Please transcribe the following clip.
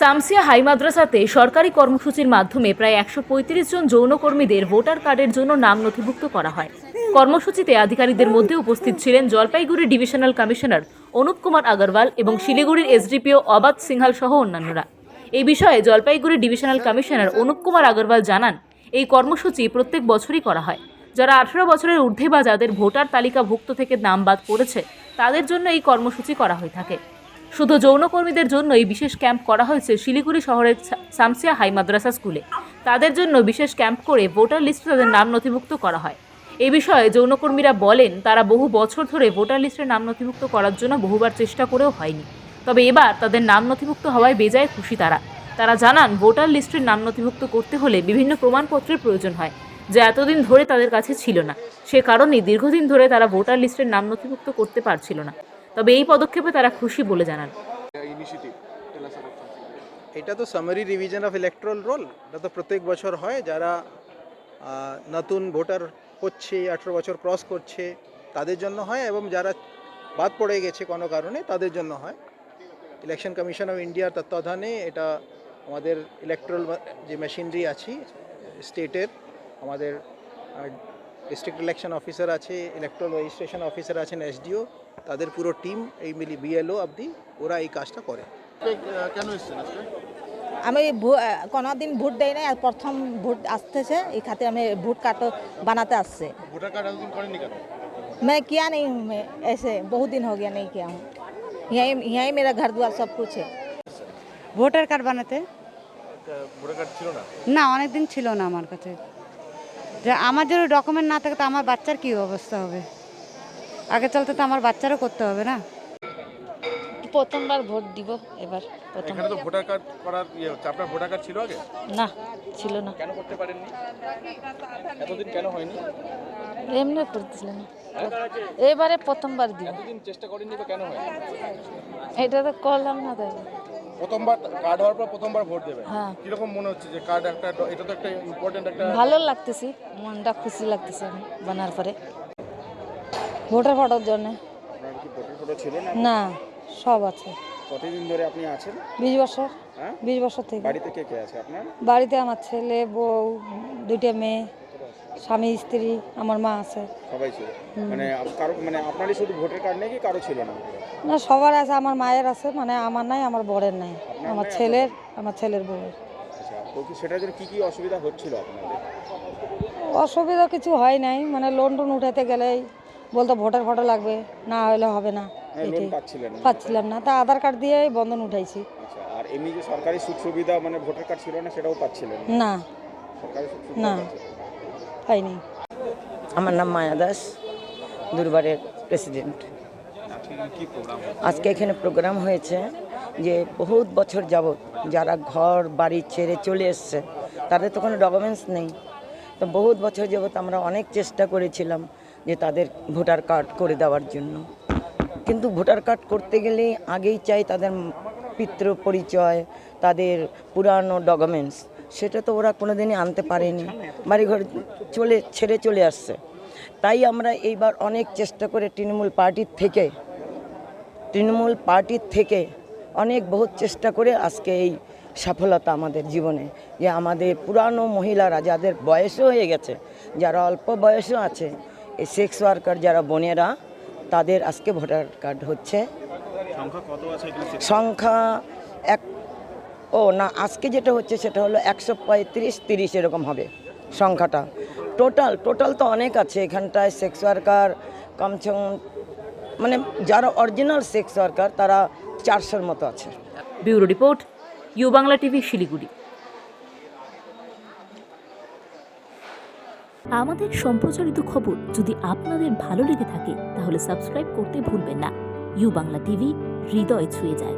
সামসিয়া high মাদ্রাসাতে সরকারি কর্মসূচির মাধ্যমে প্রায় একশো পঁয়ত্রিশ জন যৌনকর্মীদের ভোটার কার্ডের জন্য নাম নথিভুক্ত করা হয়। কর্মসূচিতে আধিকারিকদের মধ্যে উপস্থিত ছিলেন জলপাইগুড়ি ডিভিশনাল কমিশনার অনুপ কুমার আগরওয়াল এবং শিলিগুড়ির এসডিপিও অবাত সিংহাল সহ অন্যান্যরা। এই বিষয়ে জলপাইগুড়ি ডিভিশনাল কমিশনার অনুপ কুমার আগরওয়াল জানান, এই কর্মসূচি প্রত্যেক বছরই করা হয়। যারা আঠারো বছরের ঊর্ধ্বে বা যাদের ভোটার তালিকাভুক্ত থেকে নাম বাদ পড়েছে, তাদের জন্য এই কর্মসূচি করা হয়ে থাকে। শুধু যৌনকর্মীদের জন্যই বিশেষ ক্যাম্প করা হয়েছে শিলিগুড়ি শহরের সামসিয়া হাই মাদ্রাসা স্কুলে। তাদের জন্য বিশেষ ক্যাম্প করে ভোটার লিস্টে তাদের নাম নথিভুক্ত করা হয়। এ বিষয়ে যৌনকর্মীরা বলেন, তারা বহু বছর ধরে ভোটার লিস্টে নাম নথিভুক্ত করার জন্য বহুবার চেষ্টা করেও হয়নি। তবে এবার তাদের নাম নথিভুক্ত হওয়ায় বেজায় খুশি তারা। তারা জানান, ভোটার লিস্টের নাম নথিভুক্ত করতে হলে বিভিন্ন প্রমাণপত্রের প্রয়োজন হয়, যা এতদিন ধরে তাদের কাছে ছিল না। সে কারণেই দীর্ঘদিন ধরে তারা ভোটার লিস্টের নাম নথিভুক্ত করতে পারছিল না। তবে এই পদক্ষেপে তারা খুশি বলে জানান. এটা তো summary revision of electoral roll এটা তো প্রত্যেক বছর হয় যারা নতুন ভোটার হচ্ছে আঠেরো বছর ক্রস করছে তাদের জন্য হয় এবং যারা বাদ পড়ে গেছে কোনো কারণে তাদের জন্য হয়। ইলেকশন কমিশন অফ ইন্ডিয়ার তত্ত্বাবধানে এটা আমাদের ইলেকট্রাল যে মেশিনারি আছে স্টেটের আমাদের ডিস্ট্রিক্ট ইলেকশন অফিসার আছে ইলেকট্রাল রেজিস্ট্রেশন অফিসার আছেন এসডিও তাদের পুরো টিম এই মিলি বিএলও অবধি ওরা এই কাজটা করে আজকে, আহ, কেন এসেছেন আজকে আমি ভো- কোনোদিন ভোট দেই নাই আর প্রথম ভোট আসতেছে এই খাতে আমি ভোট কার্ড বানাতে আসছে ভোটার কার্ড এতদিন করেননি কেন मैं किया नहीं हूँ मैं ऐसे बहुत दिन हो गया नहीं किया हूँ यहीं यहीं मेरा घर द्वार सब कुछ है ভোটার কার্ড বানাতে ভোটার কার্ড ছিল না না অনেক দিন ছিল না আমার কাছে যে আমার যদি ডকুমেন্ট না থাকে তো আমার বাচ্চার কি অবস্থা হবে? আগে চলতে তো আমার বাচ্চারও করতে হবে না? প্রথমবার ভোট দিব এবার প্রথম এখানে তো ভোটার কার্ড করার ইয়ে হচ্ছে। আপনার ভোটার কার্ড ছিল আগে? না ছিল না। কেন করতে পারেননি? এতদিন কেন হয়নি? এমনি এবারে প্রথমবার দিব। এতদিন চেষ্টা করেননি তো কেন হয় এটা তো করলাম না তাই। প্রথমবার কার্ড হওয়ার পর প্রথমবার ভোট দেবেন? হ্যাঁ। কীরকম মনে হচ্ছে যে কার্ড একটা এটা তো একটা ইম্পর্টেন্ট একটা ভালো লাগতেছি মনটা খুশি লাগতেছে বানার পরে। ভোটার ফটোর জন্য। আপনার কি ভোটার ফটো ছিল না না সব আছে। কতদিন ধরে আপনি আছেন? বিশ বছর। হ্যাঁ? বিশ বছর থেকে। বাড়িতে কে কে আছে আপনার? বাড়িতে আমার ছেলে বউ দুইটা মেয়ে। স্বামী স্ত্রী আমার মা আছে। সবাই ছিল। মানে কারও মানে আপনারই শুধু ভোটার কার্ড নেই কি কারও ছিল না? না সবার আছে আমার মায়ের আছে মানে আমার নাই আমার বরের নাই। আমার ছেলের আমার ছেলের বউয়ের আচ্ছা তো সেটার জন্য কি কি অসুবিধা হচ্ছিল আপনাদের? অসুবিধা কিছু হয় নাই মানে লোন টোন উঠাতে গেলেই বলতো ভোটার ফটো লাগবে না হলে হবে না। হ্যাঁ না। পাচ্ছিলাম না তা আধার কার্ড দিয়েই বন্ধন উঠাইছি। আচ্ছা আর এমনি যে সরকারি সুখ সুবিধা মানে ভোটার কার্ড ছিল না সেটাও পাচ্ছিলেন না? না। সরকারি সুখ সুবিধা না। পাচ্ছিলেন। পাইনি আমার নাম মায়া দাস, দুর্বারের প্রেসিডেন্ট আজকে এখানে প্রোগ্রাম হয়েছে যে বহুত বছর যাবৎ যারা ঘর, বাড়ি ছেড়ে চলে এসছে, তাদের তো কোনো ডকুমেন্টস নেই তো বহুত বছর যাবৎ আমরা অনেক চেষ্টা করেছিলাম যে তাদের ভোটার কার্ড করে দেওয়ার জন্য কিন্তু ভোটার কার্ড করতে গেলে আগেই চাই তাদের পিতৃ পরিচয় তাদের পুরানো ডকুমেন্টস সেটা তো ওরা কোনোদিনই আনতে পারেনি। বাড়িঘর চলে ছেড়ে চলে আসছে। তাই আমরা এইবার অনেক চেষ্টা করে তৃণমূল পার্টির থেকে তৃণমূল পার্টির থেকে অনেক বহুত চেষ্টা করে আজকে এই সফলতা আমাদের জীবনে। যে আমাদের পুরানো মহিলারা যাদের বয়সও হয়ে গেছে যারা অল্প বয়সও আছে এই সেক্স ওয়ার্কার যারা বোনেরা তাদের আজকে ভোটার কার্ড হচ্ছে। সংখ্যা এক ও না আজকে যেটা হচ্ছে সেটা হলো একশো পঁয়ত্রিশ তিরিশ এরকম হবে সংখ্যাটা। টোটাল টোটাল তো অনেক আছে এখানটায় সেক্স ওয়ার্কার কমসে মানে যারা অরিজিনাল সেক্স ওয়ার্কার তারা চারশোর মতো আছে। Bureau report U Bangla TV Siliguri. আমাদের সম্প্রচারিত খবর যদি আপনাদের ভালো লেগে থাকে তাহলে সাবস্ক্রাইব করতে ভুলবেন না। ইউ বাংলা টিভি হৃদয় ছুঁয়ে যায়।